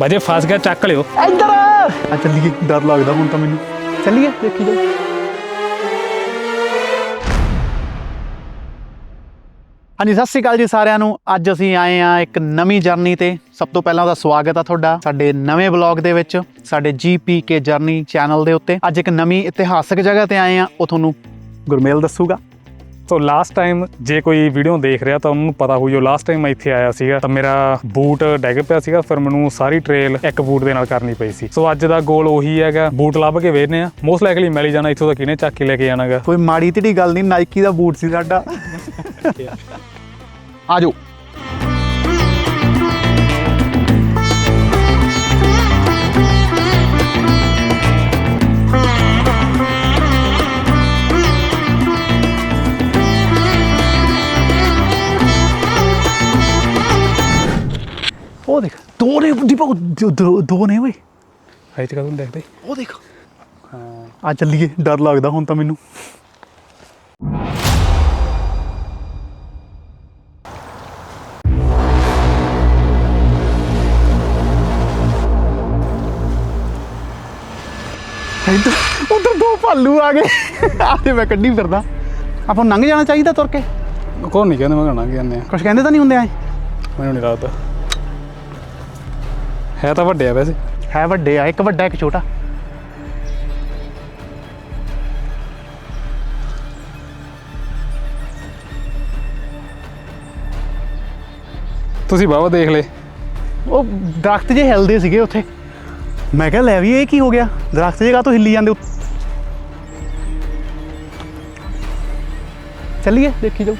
ਬਾਜੇ ਫਸ ਗਿਆ ਚੱਕ ਲਿਓ। ਇੱਧਰ ਆ। ਚੱਲੀਏ ਡਰ ਲੱਗਦਾ ਹੁਣ ਤਾਂ ਮੈਨੂੰ। ਚੱਲੀਏ ਦੇਖੀ ਜਾ ਹਾਂਜੀ ਸਤਿ ਸ਼੍ਰੀ ਅਕਾਲ ਜੀ ਸਾਰਿਆਂ ਨੂੰ। ਅੱਜ ਅਸੀਂ ਆਏ ਆ ਇੱਕ ਨਵੀਂ ਜਰਨੀ ਤੇ। ਸਭ ਤੋਂ ਪਹਿਲਾਂ ਉਹਦਾ ਸਵਾਗਤ ਆ ਤੁਹਾਡਾ ਸਾਡੇ ਨਵੇਂ ਬਲੌਗ ਦੇ ਵਿੱਚ ਸਾਡੇ ਜੀਪੀਕੇ ਜਰਨੀ ਚੈਨਲ ਦੇ ਉੱਤੇ। ਅੱਜ ਇੱਕ ਨਵੀਂ ਇਤਿਹਾਸਕ ਜਗ੍ਹਾ ਤੇ ਆਏ ਆ ਉਹ ਤੁਹਾਨੂੰ ਗੁਰਮੇਲ ਦੱਸੂਗਾ। ਸੋ ਲਾਸਟ ਟਾਈਮ ਜੇ ਕੋਈ ਵੀਡੀਓ ਦੇਖ ਰਿਹਾ ਤਾਂ ਉਹਨੂੰ ਪਤਾ ਹੋਊ ਜੋ ਲਾਸਟ ਟਾਈਮ ਮੈਂ ਇੱਥੇ ਆਇਆ ਸੀਗਾ ਤਾਂ ਮੇਰਾ ਬੂਟ ਡੈਗ ਪਿਆ ਸੀਗਾ ਫਿਰ ਮੈਨੂੰ ਸਾਰੀ ਟ੍ਰੇਲ ਇੱਕ ਬੂਟ ਦੇ ਨਾਲ ਕਰਨੀ ਪਈ ਸੀ। ਸੋ ਅੱਜ ਦਾ ਗੋਲ ਉਹੀ ਹੈਗਾ ਬੂਟ ਲੱਭ ਕੇ ਵੇਚਨੇ ਆ ਮੋਸਟ ਲਾਈਕਲੀ ਮਿਲ ਜਾਣਾ ਇੱਥੋਂ ਤਾਂ ਕਿਹਨੇ ਚੱਕ ਕੇ ਲੈ ਕੇ ਜਾਣਾਗਾ। ਕੋਈ ਮਾੜੀ ਢਿੱਡੀ ਗੱਲ ਨਹੀਂ ਨਾਈਕੀ ਦਾ ਬੂਟ ਸੀ ਸਾਡਾ। ਆ ਉਹ ਦੇਖ ਦੋ ਨੇ ਦੀਪਕ ਦੋ- ਦੋ ਦੋ ਨੇ ਓਏ ਹਾਈ ਤੇ ਕਦੋਂ ਦੇਖਦੇ ਉਹ ਦੇਖ ਆ ਚੱਲੀਏ ਡਰ ਲੱਗਦਾ ਹੁਣ ਤਾਂ ਮੈਨੂੰ। ਇੱਧਰ ਉਧਰ ਦੋ ਭਾਲੂ ਆ ਗਏ। ਆਦੇ ਮੈਂ ਕੱਢੀ ਫਿਰਦਾ। ਆਪਾਂ ਨੂੰ ਲੰਘ ਜਾਣਾ ਚਾਹੀਦਾ ਤੁਰ ਕੇ? ਕੋਣ ਨਹੀਂ ਕਹਿੰਦੇ ਮੈਂ ਕਹਣਾ ਕਹਿੰਦੇ ਆ। ਕੁਛ ਕਹਿੰਦੇ ਤਾਂ ਨਹੀਂ ਹੁੰਦੇ ਐ? ਮੈਨੂੰ ਨਹੀਂ ਲੱਗਦਾ। ਹੈ ਤਾਂ ਵੱਡੇ ਆ ਵੈਸੇ। ਹੈ ਵੱਡੇ ਆ ਇੱਕ ਵੱਡਾ ਇੱਕ ਛੋਟਾ। ਤੁਸੀਂ ਬਾਵਾ ਦੇਖ ਲੈ ਉਹ ਦਰਖਤ ਜੇ ਹਿਲਦੇ ਸੀਗੇ ਉੱਥੇ। ਮੈਂ ਕਿਹਾ ਲੈ ਵੀ ਇਹ ਕੀ ਹੋ ਗਿਆ? ਦਰਖਤ ਜੇ ਤੋਂ ਹਿੱਲੀ ਜਾਂਦੇ ਚੱਲੀਏ ਦੇਖੀ ਜਾਓ।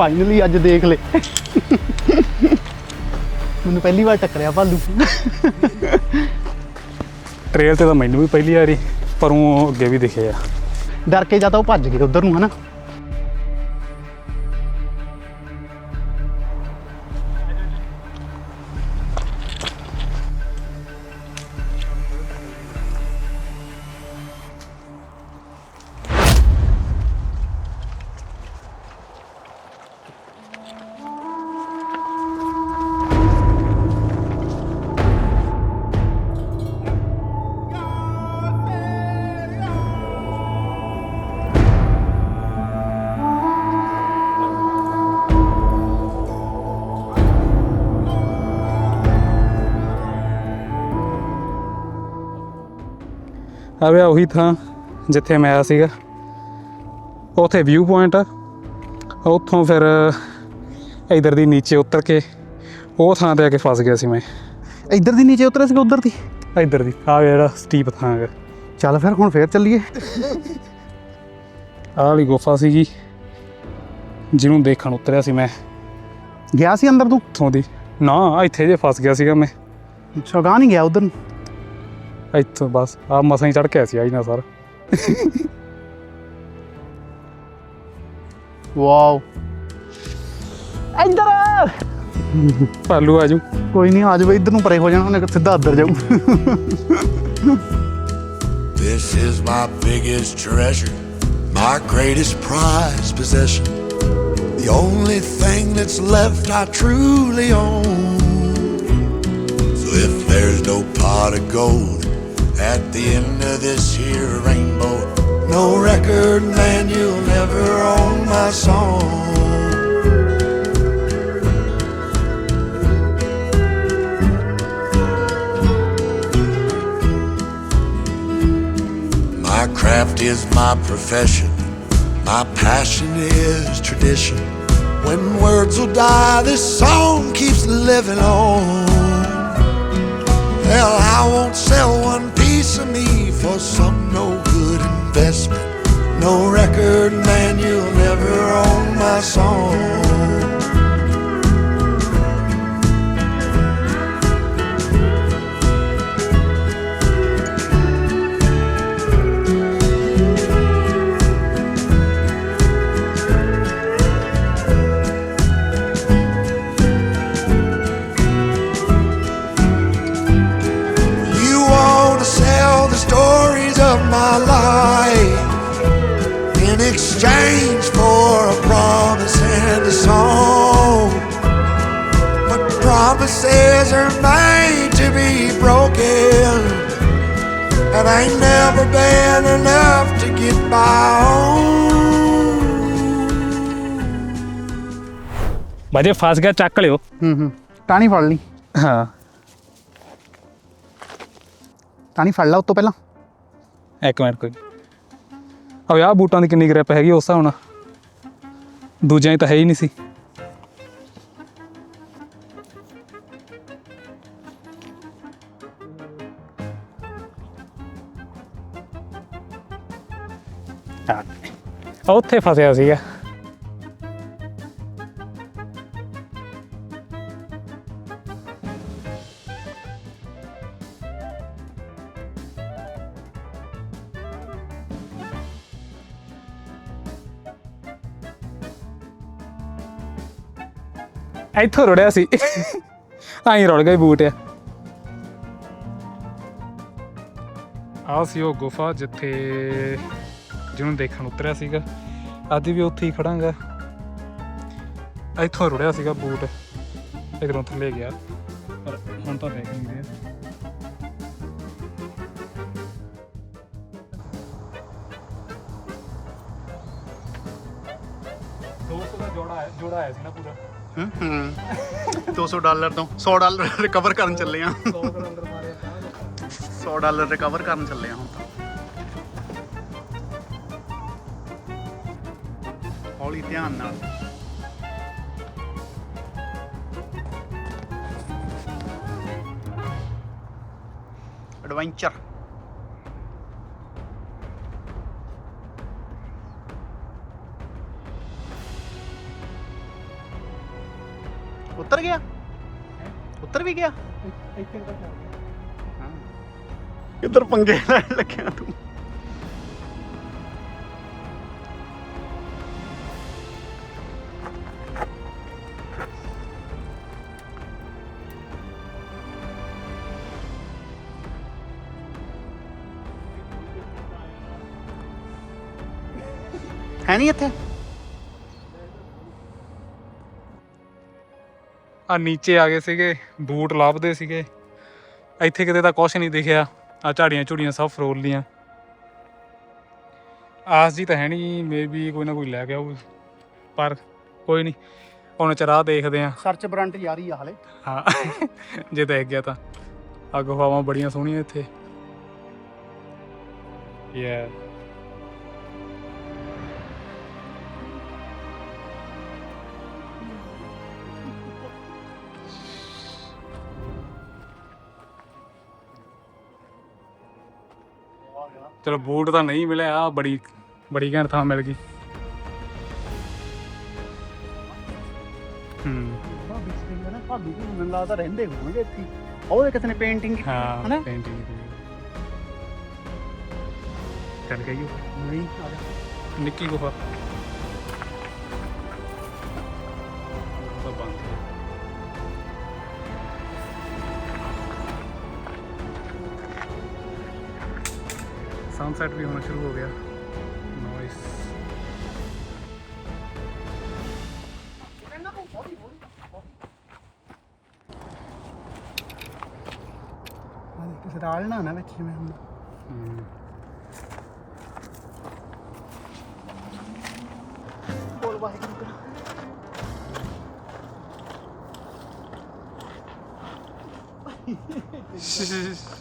ਫਾਈਨਲੀ ਅੱਜ ਦੇਖ ਲੈ। ਮੈਨੂੰ ਪਹਿਲੀ ਵਾਰ ਟੱਕਰਿਆ ਭਾਲੂ। ਟ੍ਰੇਲ ਤੇ ਤਾਂ ਮੈਨੂੰ ਵੀ ਪਹਿਲੀ ਵਾਰੀ ਪਰ ਉਹ ਅੱਗੇ ਵੀ ਦਿਖੇ ਆ। ਡਰ ਕੇ ਜਾਂ ਤਾਂ ਉਹ ਭੱਜ ਗਏ ਉਧਰ ਨੂੰ ਹਨਾ? ਆ ਵੇ ਉਹੀ ਥਾਂ ਜਿੱਥੇ ਮੈਂ ਆਇਆ ਸੀਗਾ। ਉਥੇ ਵਿਊ ਪੁਆਇੰਟ ਆ। ਉੱਥੋਂ ਫਿਰ ਇਧਰ ਦੀ ਨੀਚੇ ਉਤਰ ਕੇ ਉਹ ਥਾਂ ਤੇ ਆ ਕੇ ਫਸ ਗਿਆ ਸੀ ਮੈਂ। ਇੱਧਰ ਦੀ ਨੀਚੇ ਉਤਰੇ ਸੀਗੇ ਉਧਰ ਦੀ? ਇਧਰ ਦੀ। ਆ ਜਿਹੜਾ ਸਟੀਪ ਥਾਂ ਹੈਗਾ। ਚੱਲ ਫਿਰ ਹੁਣ ਫੇਰ ਚੱਲੀਏ। ਆਹ ਵਾਲੀ ਗੁਫਾ ਸੀਗੀ ਜਿਹਨੂੰ ਦੇਖਣ ਉਤਰਿਆ ਸੀ ਮੈਂ। ਗਿਆ ਸੀ ਅੰਦਰ ਤੂੰ? ਉੱਥੋਂ ਦੀ। ਨਾ ਇੱਥੇ ਜੇ ਫਸ ਗਿਆ ਸੀਗਾ ਮੈਂ। ਸ਼ਗਾਂ ਨਹੀਂ ਗਿਆ ਉਧਰ ਨੂੰ? ਇੱਥੋਂ ਬਸ ਆ ਮਸਾਂ ਹੀ ਚੜ ਕੇ ਆਇਆ ਸੀ ਆਈ ਨਾ ਸਰ ਵਾਓ ਇੱਧਰ ਆ। ਭਾਲੂ ਆਜੂ ਕੋਈ ਨਹੀਂ ਆ ਜਾਵੇ ਇੱਧਰ ਨੂੰ ਪਰੇ ਹੋ ਜਾਣਾ ਉਹਨੇ ਸਿੱਧਾ ਅੰਦਰ ਜਾਊ This is my biggest treasure, my greatest prized possession. The only thing that's left I truly own. So if there's no pot of gold at the end of this here rainbow, no record, man, you'll never own my song. My craft is my profession. My passion is tradition. When words will die, this song keeps living on. Hell, I won't sell one of me for some no good investment. No record, man, you'll never own my song. Ain't never been enough to get by on. ਬਾਜੇ ਫਸ ਗਿਆ ਚੱਕ ਲਿਓ ਹੂੰ ਹੂੰ ਟਾਣੀ ਫੜ ਲਈ ਹਾਂ ਟਾਣੀ ਫੜ ਲਾ ਉਤੋਂ ਪਹਿਲਾਂ ਇੱਕ ਮਿੰਟ ਕੋਈ ਆ ਆਹ ਬੂਟਾਂ ਦੀ ਕਿੰਨੀ ਗ੍ਰਿਪ ਹੈਗੀ ਉਸ ਹਿਸਾਬ ਨਾਲ ਦੂਜਿਆਂ 'ਚ ਤਾਂ ਹੈ ਹੀ ਨਹੀਂ ਸੀ ਉੱਥੇ ਫਸਿਆ ਸੀਗਾ। ਇੱਥੋਂ ਰੁੜਿਆ ਸੀ। ਆਈ ਰੁੜ ਗਿਆ ਬੂਟ। ਆ ਆ ਸੀ ਉਹ ਗੁਫਾ ਜਿੱਥੇ ਜਿਹਨੂੰ ਦੇਖਣ ਉਤਰਿਆ ਸੀਗਾ। ਅੱਜ ਵੀ ਉੱਥੇ ਹੀ ਖੜਾਂਗਾ। ਇੱਥੋਂ ਰੁੜਿਆ ਸੀਗਾ ਬੂਟ। ਇਧਰੋਂ ਥੱਲੇ ਗਿਆ। ਪਰ ਹੁਣ ਤਾਂ ਦੇਖ ਨਹੀਂ ਰਿਹਾ। ਜੋੜਾ ਆਇਆ ਸੀ ਨਾ ਪੂਰਾ। ਹੂੰ ਹੂੰ। 200 ਡਾਲਰ ਤੋਂ 100 ਡਾਲਰ ਰਿਕਵਰ ਕਰਨ ਚੱਲੇ ਆ। 100 ਦਾ ਅੰਦਰ ਮਾਰਿਆ 100 ਡਾਲਰ ਰਿਕਵਰ ਕਰਨ ਚੱਲੇ ਆ ਹੁਣ ਤਾਂ। ਹੌਲੀ ਧਿਆਨ ਨਾਲ। ਐਡਵੈਂਚਰ ਉੱਤਰ ਗਿਆ? ਉੱਤਰ ਵੀ ਗਿਆ? ਇੱਥੇ ਕਿੱਧਰ ਪੰਗੇ ਲੈਣ ਲੱਗਿਆ ਤੂੰ? ਹੈ ਨਹੀਂ ਇੱਥੇ? ਆ ਨੀਚੇ ਆ ਗਏ ਸੀਗੇ ਬੂਟ ਲੱਭਦੇ ਸੀਗੇ। ਇੱਥੇ ਕਿਤੇ ਤਾਂ ਕੁਛ ਨਹੀਂ ਦਿਖਿਆ। ਆ ਝਾੜੀਆਂ ਝੁੜੀਆਂ ਸਭ ਫਰੋਲ ਲੀਆਂ। ਆਸ ਜੀ ਤਾਂ ਹੈ ਨਹੀਂ ਮੇਬੀ ਕੋਈ ਨਾ ਕੋਈ ਲੈ ਗਿਆ ਹੋਊ ਪਰ ਕੋਈ ਨਹੀਂ ਹੁਣ ਚਰਾ ਦੇਖਦੇ ਆ ਸਰਚ ਬਰੰਟ ਯਾਰੀ ਆ ਹਲੇ। ਹਾਂ ਜੇ ਦੇਖ ਗਿਆ ਤਾਂ। ਆ ਗੁਫਾਵਾਂ ਬੜੀਆਂ ਸੋਹਣੀਆਂ ਇੱਥੇ। ਯਾ ਚਲੋ ਬੂਟ ਤਾਂ ਨਹੀਂ ਮਿਲਿਆ ਆ ਬੜੀ ਬੜੀ ਘੈਂਟ ਥਾਂ ਮਿਲ ਗਈ। ਹੂੰ। ਭਾਬੀ ਸਿੰਘ ਨਾ ਭਾਬੀ ਵੀ ਮੈਨੂੰ ਲੱਗਦਾ ਰਹਿੰਦੇ ਹੋਣਗੇ ਇੱਥੇ ਉਹ। ਕਿਸੇ ਨੇ ਪੇਂਟਿੰਗ ਕੀਤੀ ਹਾਂ ਹਨਾ ਪੇਂਟਿੰਗ ਕਰ ਗਈ ਨਹੀਂ ਨਿੱਕੀ ਗੁਫਾ। ਸਨਸੈਟ ਵੀ ਹੋਣਾ ਸ਼ੁਰੂ ਹੋ ਗਿਆ। ਨਾਈਸ ਕਿਸੇ ਰਾਲ ਨਾ ਨਾ ਵਿੱਚ ਜਿਵੇਂ ਹੁਣ। ਬੋਲ ਵਾਹਿਗੁਰੂ ਕਰਾ ਆਦੀਵਾਸੀ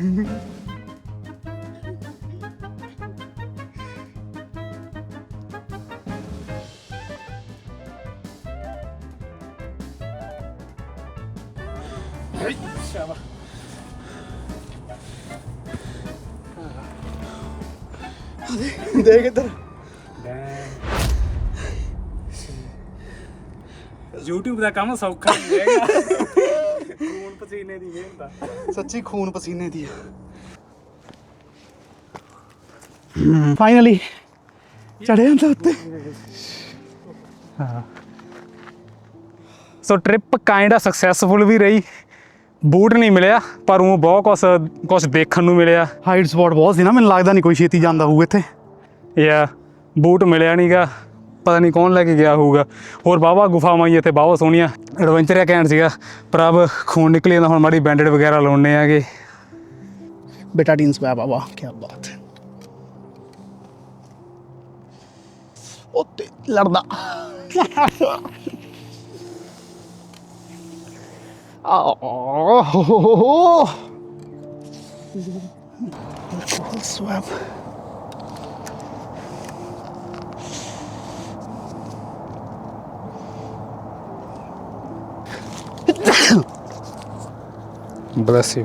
Mm-hmm. ਦੇਖ ਇੱਧਰ। YouTube ਦਾ ਕੰਮ ਸੌਖਾ ਨਹੀਂ ਹੈਗਾ। ਖੂਨ ਪਸੀਨੇ ਦੀ ਮਿਹਨਤ ਆ। ਸੱਚੀ ਖੂਨ ਪਸੀਨੇ ਦੀ ਫਾਈਨਲੀ ਚੜਿਆ ਤਾਂ ਉੱਤੇ। ਹਾਂ। ਸੋ ਟ੍ਰਿਪ ਕਾਈਂਡ ਆ ਸਕਸੈਸਫੁਲ ਵੀ ਰਹੀ। ਬੂਟ ਨਹੀਂ ਮਿਲਿਆ ਪਰ ਉਹ ਬਹੁਤ ਕੁਛ ਕੁਛ ਦੇਖਣ ਨੂੰ ਮਿਲਿਆ। ਹਾਈਟ ਸਪੌਟ ਬਹੁਤ ਸੀ ਨਾ ਮੈਨੂੰ ਲੱਗਦਾ ਨਹੀਂ ਕੋਈ ਛੇਤੀ ਜਾਂਦਾ ਹੋਊ ਇੱਥੇ। ਯਾ ਬੂਟ ਮਿਲਿਆ ਨਹੀਂਗਾ ਪਤਾ ਨਹੀਂ ਕੌਣ ਲੈ ਕੇ ਗਿਆ ਹੋਊਗਾ। ਹੋਰ ਬਾਵਾ ਗੁਫਾਵਾਂ ਹੀ ਇੱਥੇ ਬਾਵਾ ਸੋਹਣੀਆਂ ਐਡਵੈਂਚਰ ਆ ਘੈਂਟ ਸੀਗਾ। ਪਰ ਅਬ ਖੂਨ ਨਿਕਲੀ ਜਾਂਦਾ ਹੁਣ ਮਾੜੀ ਬੈਂਡੇਡ ਵਗੈਰਾ ਲਾਉਣੇ ਆਗੇ। ਬੇਟਾ ਟੀਨ ਸਵੈਪ ਬਾਬਾ ਕੀ ਬਾਤ ਹੈ। ਉਹ ਤੇ ਲੜਦਾ। ਆਹ। Swap bless you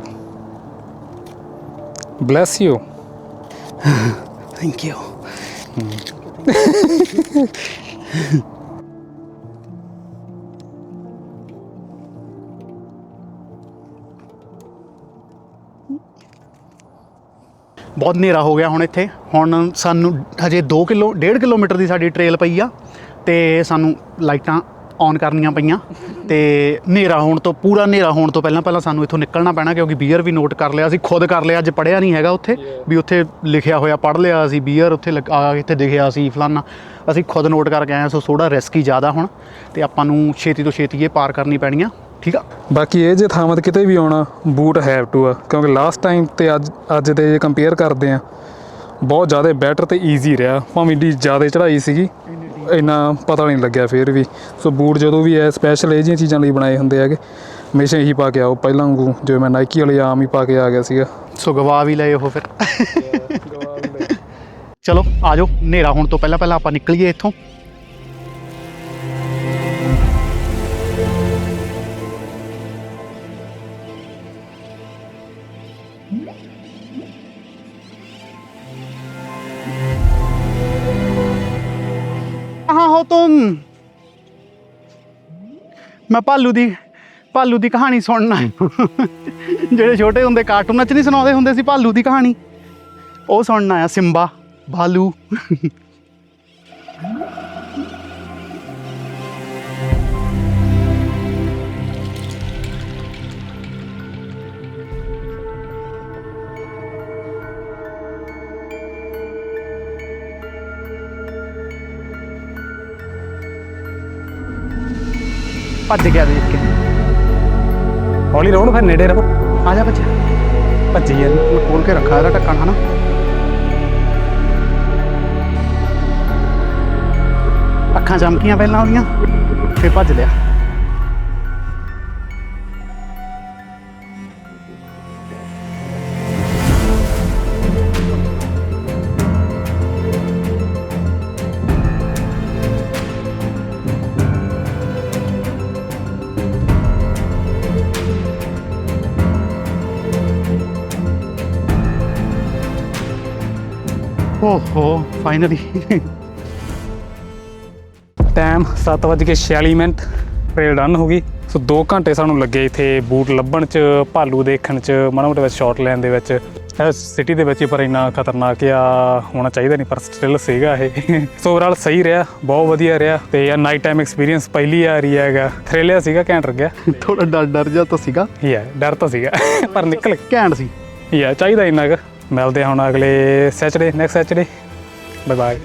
bless you thank you ਬਹੁਤ ਹਨੇਰਾ ਹੋ ਗਿਆ ਹੁਣ ਇੱਥੇ। ਹੁਣ ਸਾਨੂੰ ਹਜੇ 2 ਕਿਲੋ 1.5 ਕਿਲੋਮੀਟਰ ਦੀ ਸਾਡੀ ਟ੍ਰੇਲ ਪਈ ਆ ਤੇ ਸਾਨੂੰ ਲਾਈਟਾਂ ਔਨ ਕਰਨੀਆਂ ਪਈਆਂ ਤੇ ਹਨੇਰਾ ਹੋਣ ਤੋਂ ਪੂਰਾ ਹਨੇਰਾ ਹੋਣ ਤੋਂ ਪਹਿਲਾਂ ਪਹਿਲਾਂ ਸਾਨੂੰ ਇੱਥੋਂ ਨਿਕਲਣਾ ਪੈਣਾ ਕਿਉਂਕਿ ਬੀਅਰ ਵੀ ਨੋਟ ਕਰ ਲਿਆ ਅਸੀਂ ਖੁਦ ਕਰ ਲਿਆ ਅੱਜ ਪੜਿਆ ਨਹੀਂ ਹੈਗਾ ਉੱਥੇ ਵੀ ਉੱਥੇ ਲਿਖਿਆ ਹੋਇਆ ਪੜ ਲਿਆ ਅਸੀਂ ਬੀਅਰ ਉੱਥੇ ਆ ਇੱਥੇ ਦਿਖਿਆ ਸੀ ਫਲਾਨਾ। ਅਸੀਂ ਖੁਦ ਨੋਟ ਕਰਕੇ ਆਏ ਹਾਂ, ਸੋ ਥੋੜਾ ਰਿਸਕੀ ਜ਼ਿਆਦਾ ਹੁਣ ਤੇ ਆਪਾਂ ਨੂੰ ਛੇਤੀ ਤੋਂ ਛੇਤੀ ਇਹ ਪਾਰ ਕਰਨੀ ਪੈਣੀ ਆ ਠੀਕ ਆ? ਬਾਕੀ ਇਹ ਜੇ ਥਾਵਾਂ ਤੇ ਕਿਤੇ ਵੀ ਆਉਣਾ ਬੂਟ ਹੈਵ ਟੂ ਆ ਕਿਉਂਕਿ ਲਾਸਟ ਟਾਈਮ ਤੇ ਅੱਜ ਅੱਜ ਦੇ ਜੇ ਕੰਪੇਅਰ ਕਰਦੇ ਆ ਬਹੁਤ ਜ਼ਿਆਦਾ ਬੈਟਰ ਤੇ ਈਜ਼ੀ ਰਿਹਾ ਭਾਵੇਂ ਦੀ ਜ਼ਿਆਦਾ ਚੜ੍ਹਾਈ ਸੀਗੀ। ਇੰਨਾ ਪਤਾ ਨਹੀਂ ਲੱਗਿਆ ਫਿਰ ਵੀ। ਸੋ ਬੂਟ ਜਦੋਂ ਵੀ ਐ ਸਪੈਸ਼ਲ ਇਹ ਜਿਹੀਆਂ ਚੀਜ਼ਾਂ ਲਈ ਬਣਾਏ ਹੁੰਦੇ ਹੈਗੇ, ਹਮੇਸ਼ਾ ਇਹੀ ਪਾ ਕੇ ਆਓ। ਪਹਿਲਾਂ ਵਾਂਗੂ ਜਿਵੇਂ ਮੈਂ ਨਾਈਕੀ ਵਾਲੇ ਆਮ ਹੀ ਪਾ ਕੇ ਆ ਗਿਆ ਸੀਗਾ। ਸੋ ਗਵਾ ਵੀ ਲਏ ਉਹ ਫਿਰ। ਚਲੋ, ਆ ਜਾਓ। ਹਨੇਰਾ ਹੋਣ ਤੋਂ ਪਹਿਲਾਂ ਪਹਿਲਾਂ ਆਪਾਂ ਨਿਕਲੀਏ ਇੱਥੋਂ। ਮੈਂ ਭਾਲੂ ਦੀ ਭਾਲੂ ਦੀ ਕਹਾਣੀ ਸੁਣਨਾ। ਜਿਹੜੇ ਛੋਟੇ ਹੁੰਦੇ ਕਾਰਟੂਨਾਂ 'ਚ ਨਹੀਂ ਸੁਣਾਉਂਦੇ ਹੁੰਦੇ ਸੀ ਭਾਲੂ ਦੀ ਕਹਾਣੀ। ਉਹ ਸੁਣਨਾ ਆ, ਸਿੰਬਾ ਭਾਲੂ ਭੱਜ ਗਿਆ ਦੇਖ ਕੇ। ਹੌਲੀ ਰਹੋ ਨਾ ਫਿਰ ਨੇੜੇ ਰਹੋ। ਆ ਜਾ ਬੱਚਾ। ਭੱਜੀ ਜਾਂਦੀ ਮੈਂ ਖੋਲ ਕੇ ਰੱਖਾ ਇਹਦਾ ਢੱਕਣ, ਹਨਾ? ਅੱਖਾਂ ਚਮਕੀਆਂ ਪਹਿਲਾਂ ਉਹਦੀਆਂ, ਫਿਰ ਭੱਜ ਲਿਆ। ਓਹੋ finally time 7:46 minute trail done ਹੋ ਗਈ। ਸੋ 2 ਘੰਟੇ ਸਾਨੂੰ ਲੱਗੇ ਇੱਥੇ ਬੂਟ ਲੱਭਣ ਚ ਭਾਲੂ ਦੇਖਣ ਚ ਮਾੜਾ ਮੋਟਾ ਵਿੱਚ ਸ਼ਾਟ ਲੈਣ ਦੇ ਵਿੱਚ। ਸਿਟੀ ਦੇ ਵਿੱਚ ਪਰ ਇੰਨਾ ਖਤਰਨਾਕ ਆ ਹੋਣਾ ਚਾਹੀਦਾ ਨਹੀਂ ਪਰ ਸਟਿਲ ਸੀਗਾ ਇਹ। ਸੋ ਓਵਰਆਲ ਸਹੀ ਰਿਹਾ ਬਹੁਤ ਵਧੀਆ ਰਿਹਾ। ਤੇ ਇਹ ਨਾਈਟ ਟਾਈਮ ਐਕਸਪੀਰੀਅੰਸ ਪਹਿਲੀ ਆ ਰਹੀ ਹੈਗਾ। ਥ੍ਰਿਲਿਆ ਸੀਗਾ ਘੈਂਟ ਲੱਗਿਆ। ਥੋੜਾ ਡਰ ਡਰ ਜਾ ਤਾਂ ਸੀਗਾ। ਯਾ ਡਰ ਤਾਂ ਸੀਗਾ ਪਰ ਨਿਕਲ ਘੈਂਟ ਸੀ। ਯਾ ਚਾਹੀਦਾ ਇੰਨਾ ਕੁ। ਮਿਲਦੇ ਹਾਂ ਹੁਣ ਅਗਲੇ Saturday next Saturday bye bye